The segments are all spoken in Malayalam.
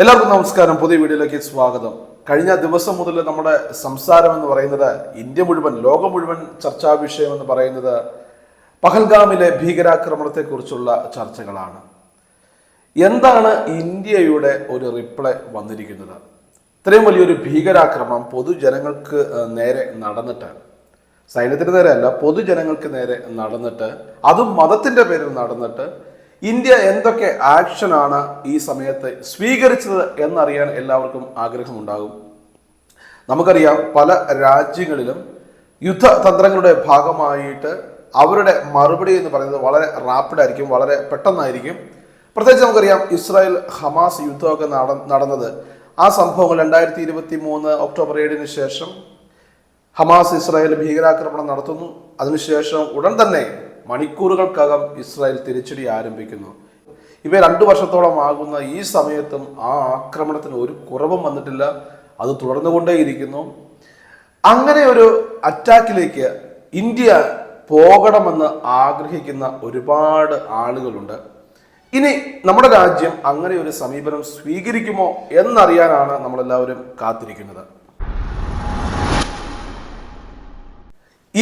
എല്ലാവർക്കും നമസ്കാരം. പുതിയ വീഡിയോയിലേക്ക് സ്വാഗതം. കഴിഞ്ഞ ദിവസം മുതൽ നമ്മുടെ സംസാരം എന്ന് പറയുന്നത് ഇന്ത്യ മുഴുവൻ ലോകം മുഴുവൻ ചർച്ചാ വിഷയം എന്ന് പറയുന്നത് പഹൽഗാമിലെ ഭീകരാക്രമണത്തെക്കുറിച്ചുള്ള ചർച്ചകളാണ്. എന്താണ് ഇന്ത്യയുടെ ഒരു റിപ്ലൈ വന്നിരിക്കുന്നത്? ഇത്രയും വലിയൊരു ഭീകരാക്രമണം പൊതുജനങ്ങൾക്ക് നേരെ നടന്നിട്ട് സൈന്യത്തിന് നേരെ അല്ല പൊതുജനങ്ങൾക്ക് നേരെ നടന്നിട്ട് അതും മതത്തിന്റെ പേരിൽ നടന്നിട്ട് ഇന്ത്യ എന്തൊക്കെ ആക്ഷനാണ് ഈ സമയത്ത് സ്വീകരിച്ചത് എന്നറിയാൻ എല്ലാവർക്കും ആഗ്രഹമുണ്ടാകും. നമുക്കറിയാം പല രാജ്യങ്ങളിലും യുദ്ധതന്ത്രങ്ങളുടെ ഭാഗമായിട്ട് അവരുടെ മറുപടി എന്ന് പറയുന്നത് വളരെ റാപ്പിഡ് ആയിരിക്കും വളരെ പെട്ടെന്നായിരിക്കും. പ്രത്യേകിച്ച് നമുക്കറിയാം ഇസ്രായേൽ ഹമാസ് യുദ്ധമൊക്കെ നട നടന്നത്. ആ സംഭവങ്ങൾ രണ്ടായിരത്തി ഇരുപത്തി മൂന്ന് ഒക്ടോബർ ഏഴിന് ശേഷം ഹമാസ് ഇസ്രായേൽ ഭീകരാക്രമണം നടത്തുന്നു. അതിനുശേഷം ഉടൻ തന്നെ മണിക്കൂറുകൾക്കകം ഇസ്രായേൽ തിരിച്ചടി ആരംഭിക്കുന്നു. ഇവ രണ്ടു വർഷത്തോളം ആകുന്ന ഈ സമയത്തും ആ ആക്രമണത്തിന് ഒരു കുറവും വന്നിട്ടില്ല. അത് തുടർന്നുകൊണ്ടേയിരിക്കുന്നു. അങ്ങനെ ഒരു അറ്റാക്കിലേക്ക് ഇന്ത്യ പോകണമെന്ന് ആഗ്രഹിക്കുന്ന ഒരുപാട് ആളുകളുണ്ട്. ഇനി നമ്മുടെ രാജ്യം അങ്ങനെ ഒരു സമീപനം സ്വീകരിക്കുമോ എന്നറിയാനാണ് നമ്മളെല്ലാവരും കാത്തിരിക്കുന്നത്.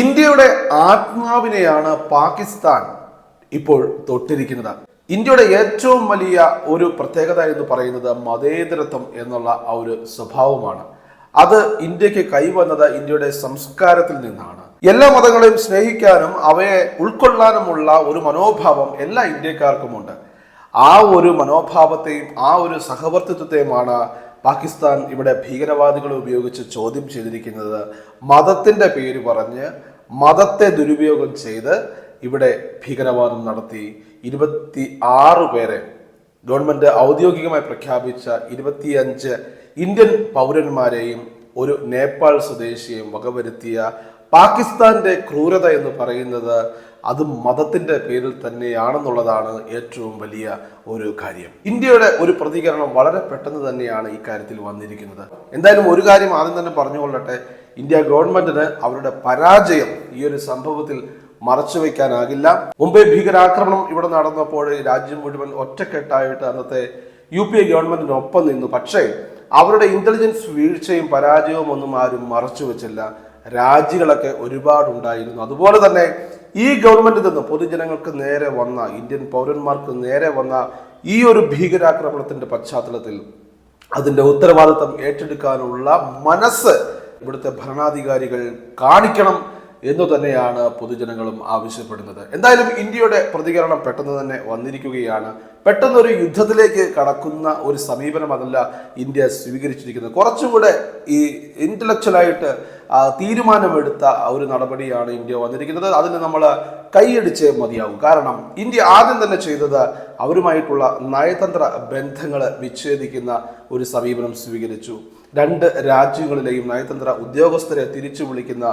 ഇന്ത്യയുടെ ആത്മാവിനെയാണ് പാകിസ്ഥാൻ ഇപ്പോൾ തൊട്ടിരിക്കുന്നത്. ഇന്ത്യയുടെ ഏറ്റവും വലിയ ഒരു പ്രത്യേകത എന്ന് പറയുന്നത് മതേതരത്വം എന്നുള്ള ആ ഒരു സ്വഭാവമാണ്. അത് ഇന്ത്യയ്ക്ക് കൈവന്നത് ഇന്ത്യയുടെ സംസ്കാരത്തിൽ നിന്നാണ്. എല്ലാ മതങ്ങളെയും സ്നേഹിക്കാനും അവയെ ഉൾക്കൊള്ളാനുമുള്ള ഒരു മനോഭാവം എല്ലാ ഇന്ത്യക്കാർക്കുമുണ്ട്. ആ ഒരു മനോഭാവത്തെയും ആ ഒരു സഹവർത്തിത്വത്തെയുമാണ് പാകിസ്ഥാൻ ഇവിടെ ഭീകരവാദികളെ ഉപയോഗിച്ച് ചോദ്യം ചെയ്തിരിക്കുന്നത് മതത്തിന്റെ പേര് പറഞ്ഞ് മതത്തെ ദുരുപയോഗം ചെയ്ത് ഇവിടെ ഭീകരവാദം നടത്തി. ഇരുപത്തി ആറ് പേരെ ഗവൺമെന്റ് ഔദ്യോഗികമായി പ്രഖ്യാപിച്ച ഇരുപത്തിയഞ്ച് ഇന്ത്യൻ പൗരന്മാരെയും ഒരു നേപ്പാൾ സ്വദേശിയെയും വകവരുത്തിയ പാകിസ്ഥാന്റെ ക്രൂരത എന്ന് പറയുന്നത് അത് മതത്തിന്റെ പേരിൽ തന്നെയാണെന്നുള്ളതാണ് ഏറ്റവും വലിയ ഒരു കാര്യം. ഇന്ത്യയുടെ ഒരു പ്രതികരണം വളരെ പെട്ടെന്ന് തന്നെയാണ് ഇക്കാര്യത്തിൽ കാര്യത്തിൽ വന്നിരിക്കുന്നത്. എന്തായാലും ഒരു കാര്യം ആദ്യം തന്നെ പറഞ്ഞുകൊള്ളട്ടെ. ഇന്ത്യ ഗവൺമെന്റിന് അവരുടെ പരാജയം ഈ ഒരു സംഭവത്തിൽ മറച്ചു വയ്ക്കാനാകില്ല. മുംബൈ ഭീകരാക്രമണം ഇവിടെ നടന്നപ്പോൾ രാജ്യം മുഴുവൻ ഒറ്റക്കെട്ടായിട്ട് അന്നത്തെ യു പി എ ഗവൺമെന്റിനൊപ്പം നിന്നു. പക്ഷേ അവരുടെ ഇന്റലിജൻസ് വീഴ്ചയും പരാജയവും ഒന്നും ആരും മറച്ചു വെച്ചില്ല. രാജികളൊക്കെ ഒരുപാടുണ്ടായിരുന്നു. അതുപോലെ തന്നെ ഈ ഗവൺമെന്റിൽ നിന്ന് പൊതുജനങ്ങൾക്ക് നേരെ വന്ന ഇന്ത്യൻ പൗരന്മാർക്ക് നേരെ വന്ന ഈ ഒരു ഭീകരാക്രമണത്തിന്റെ പശ്ചാത്തലത്തിൽ അതിന്റെ ഉത്തരവാദിത്തം ഏറ്റെടുക്കാനുള്ള മനസ്സ് ഇവിടുത്തെ ഭരണാധികാരികൾ കാണിക്കണം എന്ന് തന്നെയാണ് പൊതുജനങ്ങളും ആവശ്യപ്പെടുന്നത്. എന്തായാലും ഇന്ത്യയുടെ പ്രതികരണം പെട്ടെന്ന് തന്നെ വന്നിരിക്കുകയാണ്. പെട്ടെന്നൊരു യുദ്ധത്തിലേക്ക് കടക്കുന്ന ഒരു സമീപനം അതല്ല ഇന്ത്യ സ്വീകരിച്ചിരിക്കുന്നത്. കുറച്ചും കൂടെ ഈ ഇന്റലക്ച്വലായിട്ട് തീരുമാനമെടുത്ത ഒരു നടപടിയാണ് ഇന്ത്യ വന്നിരിക്കുന്നത്. അതിന് നമ്മൾ കൈയടിച്ച് മതിയാവും. കാരണം ഇന്ത്യ ആദ്യം തന്നെ ചെയ്തത് അവരുമായിട്ടുള്ള നയതന്ത്ര ബന്ധങ്ങൾ വിച്ഛേദിക്കുന്ന ഒരു സമീപനം സ്വീകരിച്ചു. രണ്ട് രാജ്യങ്ങളിലെയും നയതന്ത്ര ഉദ്യോഗസ്ഥരെ തിരിച്ചു വിളിക്കുന്ന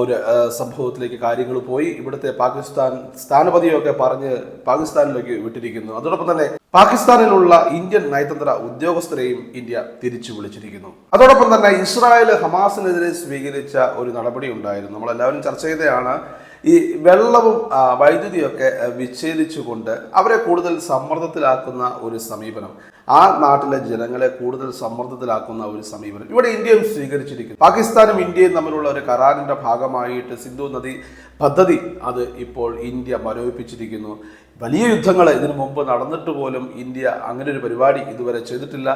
ഒരു സംഭവത്തിലേക്ക് കാര്യങ്ങൾ പോയി. ഇവിടുത്തെ പാകിസ്ഥാൻ സ്ഥാനപതിയൊക്കെ പറഞ്ഞ് പാകിസ്ഥാനിലേക്ക് വിട്ടിരിക്കുന്നു. അതോടൊപ്പം തന്നെ പാകിസ്ഥാനിലുള്ള ഇന്ത്യൻ നയതന്ത്ര ഉദ്യോഗസ്ഥരെയും ഇന്ത്യ തിരിച്ചു വിളിച്ചിരിക്കുന്നു. അതോടൊപ്പം തന്നെ ഇസ്രായേൽ ഹമാസിനെതിരെ സ്വീകരിച്ച ഒരു നടപടി ഉണ്ടായിരുന്നു. നമ്മളെല്ലാവരും ചർച്ച ചെയ്തതാണ് ഈ വെള്ളവും വൈദ്യുതിയൊക്കെ വിച്ഛേദിച്ചുകൊണ്ട് അവരെ കൂടുതൽ സമ്മർദ്ദത്തിലാക്കുന്ന ഒരു സമീപനം. ആ നാട്ടിലെ ജനങ്ങളെ കൂടുതൽ സമ്മർദ്ദത്തിലാക്കുന്ന ഒരു സമീപനം. ഇവിടെ ഇന്ത്യയും സ്വീകരിച്ചിരിക്കുന്നു. പാകിസ്ഥാനും ഇന്ത്യയും തമ്മിലുള്ള ഒരു കരാറിന്റെ ഭാഗമായിട്ട് സിന്ധു നദി പദ്ധതി അത് ഇപ്പോൾ ഇന്ത്യ മരവിപ്പിച്ചിരിക്കുന്നു. വലിയ യുദ്ധങ്ങൾ ഇതിനു മുമ്പ് നടന്നിട്ട് പോലും ഇന്ത്യ അങ്ങനെ ഒരു പരിപാടി ഇതുവരെ ചെയ്തിട്ടില്ല.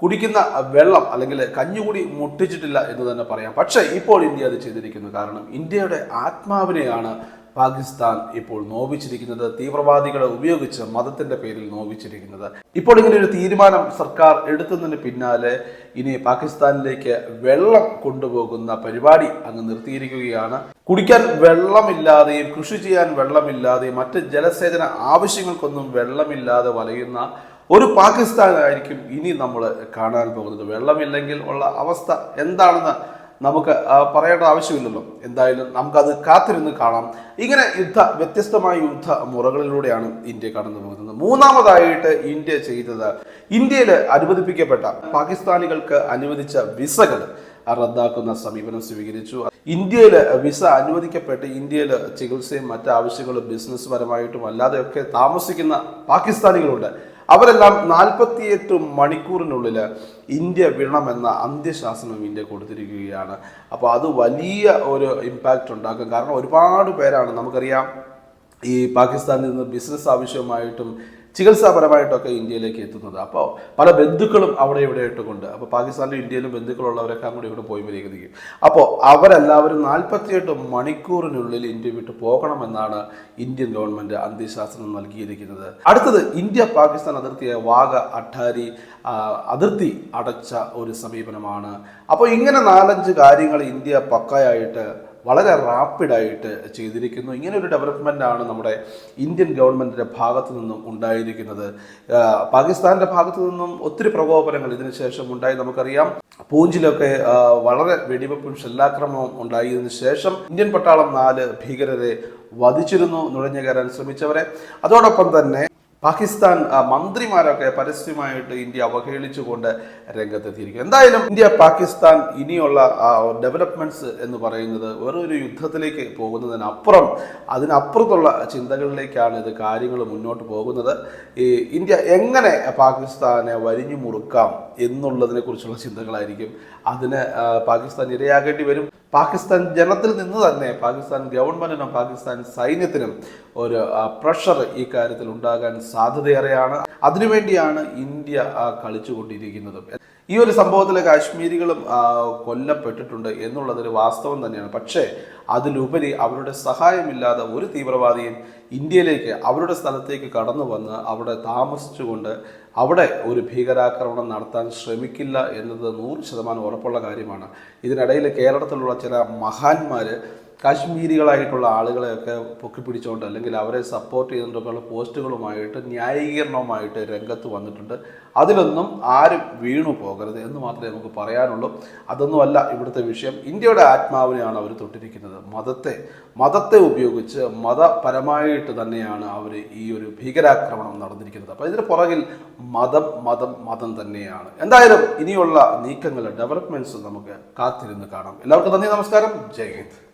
കുടിക്കുന്ന വെള്ളം അല്ലെങ്കിൽ കഞ്ഞുകൂടി മുട്ടിച്ചിട്ടില്ല എന്ന് തന്നെ പറയാം. പക്ഷേ ഇപ്പോൾ ഇന്ത്യ അത് ചെയ്തിരിക്കുന്നു. കാരണം ഇന്ത്യയുടെ ആത്മാവിനെയാണ് പാകിസ്ഥാൻ ഇപ്പോൾ നോവിച്ചിരിക്കുന്നത് തീവ്രവാദികളെ ഉപയോഗിച്ച് മതത്തിന്റെ പേരിൽ നോവിച്ചിരിക്കുന്നത്. ഇപ്പോൾ ഇങ്ങനെ ഒരു തീരുമാനം സർക്കാർ എടുത്തതിന് പിന്നാലെ ഇനി പാകിസ്ഥാനിലേക്ക് വെള്ളം കൊണ്ടുപോകുന്ന പരിപാടി അങ്ങ് നിർത്തിയിരിക്കുകയാണ്. കുടിക്കാൻ വെള്ളമില്ലാതെയും കൃഷി ചെയ്യാൻ വെള്ളമില്ലാതെയും മറ്റ് ജലസേചന ആവശ്യങ്ങൾക്കൊന്നും വെള്ളമില്ലാതെ വലയുന്ന ഒരു പാകിസ്ഥാനായിരിക്കും ഇനി നമ്മൾ കാണാൻ പോകുന്നത്. വെള്ളമില്ലെങ്കിൽ ഉള്ള അവസ്ഥ എന്താണെന്ന് നമുക്ക് പറയേണ്ട ആവശ്യമില്ലല്ലോ. എന്തായാലും നമുക്കത് കാത്തിരുന്ന് കാണാം. ഇങ്ങനെ യുദ്ധ വ്യത്യസ്തമായ യുദ്ധ മുറകളിലൂടെയാണ് ഇന്ത്യ കടന്നു പോകുന്നത്. മൂന്നാമതായിട്ട് ഇന്ത്യ ചെയ്തത് ഇന്ത്യയിൽ അനുവദിപ്പിക്കപ്പെട്ട പാകിസ്ഥാനികൾക്ക് അനുവദിച്ച വിസകൾ റദ്ദാക്കുന്ന സമീപനം സ്വീകരിച്ചു. ഇന്ത്യയിൽ വിസ അനുവദിക്കപ്പെട്ട് ഇന്ത്യയിൽ ചികിത്സയും മറ്റു ആവശ്യങ്ങളും ബിസിനസ് പരമായിട്ടും അല്ലാതെയൊക്കെ താമസിക്കുന്ന പാകിസ്ഥാനികളുണ്ട്. അവരെല്ലാം നാൽപ്പത്തിയെട്ട് മണിക്കൂറിനുള്ളിൽ ഇന്ത്യ വിടണമെന്ന അന്ത്യശാസനം ഇന്ത്യ കൊടുത്തിരിക്കുകയാണ്. അപ്പോൾ അത് വലിയ ഒരു ഇമ്പാക്റ്റ് ഉണ്ടാക്കും. കാരണം ഒരുപാട് പേരാണ് നമുക്കറിയാം ഈ പാകിസ്ഥാനിൽ നിന്ന് ബിസിനസ് ആവശ്യമായിട്ടും ചികിത്സാപരമായിട്ടൊക്കെ ഇന്ത്യയിലേക്ക് എത്തുന്നത്. അപ്പോൾ പല ബന്ധുക്കളും അവിടെ ഇവിടെ ഇട്ടുകൊണ്ട് അപ്പോൾ പാകിസ്ഥാനിലും ഇന്ത്യയിലും ബന്ധുക്കളുള്ളവരൊക്കെ അങ്ങോട്ട് ഇവിടെ പോയി വരികയും അപ്പോൾ അവരെല്ലാവരും നാൽപ്പത്തിയെട്ട് മണിക്കൂറിനുള്ളിൽ ഇന്ത്യ വിട്ട് പോകണമെന്നാണ് ഇന്ത്യൻ ഗവൺമെന്റ് അന്ത്യശാസനം നൽകിയിരിക്കുന്നത്. അടുത്തത് ഇന്ത്യ പാകിസ്ഥാൻ അതിർത്തിയായ വാഗ അട്ടാരി അതിർത്തി അടച്ച ഒരു സമീപനമാണ്. അപ്പോൾ ഇങ്ങനെ നാലഞ്ച് കാര്യങ്ങൾ ഇന്ത്യ പക്കയായിട്ട് വളരെ റാപ്പിഡായിട്ട് ചെയ്തിരിക്കുന്നു. ഇങ്ങനെ ഒരു ഡെവലപ്മെന്റ് ആണ് നമ്മുടെ ഇന്ത്യൻ ഗവൺമെന്റിന്റെ ഭാഗത്തു നിന്നും ഉണ്ടായിരിക്കുന്നത്. പാകിസ്ഥാന്റെ ഭാഗത്തു നിന്നും ഒത്തിരി പ്രകോപനങ്ങൾ ഇതിനു ശേഷം ഉണ്ടായി. നമുക്കറിയാം പൂഞ്ചിലൊക്കെ വളരെ വെടിവെപ്പും ഷെല്ലാക്രമവും ഉണ്ടായതിനു ശേഷം ഇന്ത്യൻ പട്ടാളം നാല് ഭീകരരെ വധിച്ചിരുന്നു നുഴഞ്ഞു കയറാൻ ശ്രമിച്ചവരെ. അതോടൊപ്പം തന്നെ പാകിസ്ഥാൻ മന്ത്രിമാരൊക്കെ പരസ്യമായിട്ട് ഇന്ത്യ അവഹേളിച്ചുകൊണ്ട് രംഗത്തെത്തിയിരിക്കും എന്തായാലും ഇന്ത്യ പാകിസ്ഥാൻ ഇനിയുള്ള ഡെവലപ്മെന്റ്സ് എന്ന് പറയുന്നത് വേറൊരു യുദ്ധത്തിലേക്ക് പോകുന്നതിനപ്പുറം അതിനപ്പുറത്തുള്ള ചിന്തകളിലേക്കാണ് ഇത് കാര്യങ്ങൾ മുന്നോട്ട് പോകുന്നത്. ഈ ഇന്ത്യ എങ്ങനെ പാകിസ്ഥാനെ വരിഞ്ഞു മുറുക്കാം എന്നുള്ളതിനെ കുറിച്ചുള്ള ചിന്തകളായിരിക്കും അതിന് പാകിസ്ഥാൻ ഇരയാകേണ്ടി വരും. പാകിസ്ഥാൻ ജനത്തിൽ നിന്ന് തന്നെ പാകിസ്ഥാൻ ഗവൺമെന്റിനും പാകിസ്ഥാൻ സൈന്യത്തിനും ഒരു പ്രഷർ ഈ കാര്യത്തിൽ ഉണ്ടാകാൻ സാധ്യതയേറെയാണ്. അതിനുവേണ്ടിയാണ് ഇന്ത്യ കളിച്ചുകൊണ്ടിരിക്കുന്നത്. ഈ ഒരു സംഭവത്തിലെ കാശ്മീരികളും കൊല്ലപ്പെട്ടിട്ടുണ്ട് എന്നുള്ളതൊരു വാസ്തവം തന്നെയാണ്. പക്ഷേ അതിലുപരി അവരുടെ സഹായമില്ലാതെ ഒരു തീവ്രവാദിയും ഇന്ത്യയിലേക്ക് അവരുടെ സ്ഥലത്തേക്ക് കടന്നു വന്ന് അവിടെ താമസിച്ചുകൊണ്ട് അവിടെ ഒരു ഭീകരാക്രമണം നടത്താൻ ശ്രമിക്കില്ല എന്നത് നൂറ് ശതമാനം ഉറപ്പുള്ള കാര്യമാണ്. ഇതിനിടയിൽ കേരളത്തിലുള്ള ചില മഹാന്മാർ കാശ്മീരികളായിട്ടുള്ള ആളുകളെയൊക്കെ പൊക്കിപ്പിടിച്ചുകൊണ്ട് അല്ലെങ്കിൽ അവരെ സപ്പോർട്ട് ചെയ്തുകൊണ്ടൊക്കെയുള്ള പോസ്റ്റുകളുമായിട്ട് ന്യായീകരണവുമായിട്ട് രംഗത്ത് വന്നിട്ടുണ്ട്. അതിലൊന്നും ആരും വീണു പോകരുത് എന്ന് മാത്രമേ നമുക്ക് പറയാനുള്ളൂ. അതൊന്നുമല്ല ഇവിടുത്തെ വിഷയം. ഇന്ത്യയുടെ ആത്മാവിനെയാണ് അവർ തൊട്ടിരിക്കുന്നത്. മതത്തെ മതത്തെ ഉപയോഗിച്ച് മതപരമായിട്ട് തന്നെയാണ് അവർ ഈ ഒരു ഭീകരാക്രമണം നടന്നിരിക്കുന്നത്. അപ്പോൾ ഇതിന് പുറകിൽ മതം മതം മതം തന്നെയാണ്. എന്തായാലും ഇനിയുള്ള നീക്കങ്ങൾ ഡെവലപ്മെന്റ്സ് നമുക്ക് കാത്തിരുന്ന് കാണാം. എല്ലാവർക്കും നന്ദി നമസ്കാരം. ജയ് ഹിന്ദ്.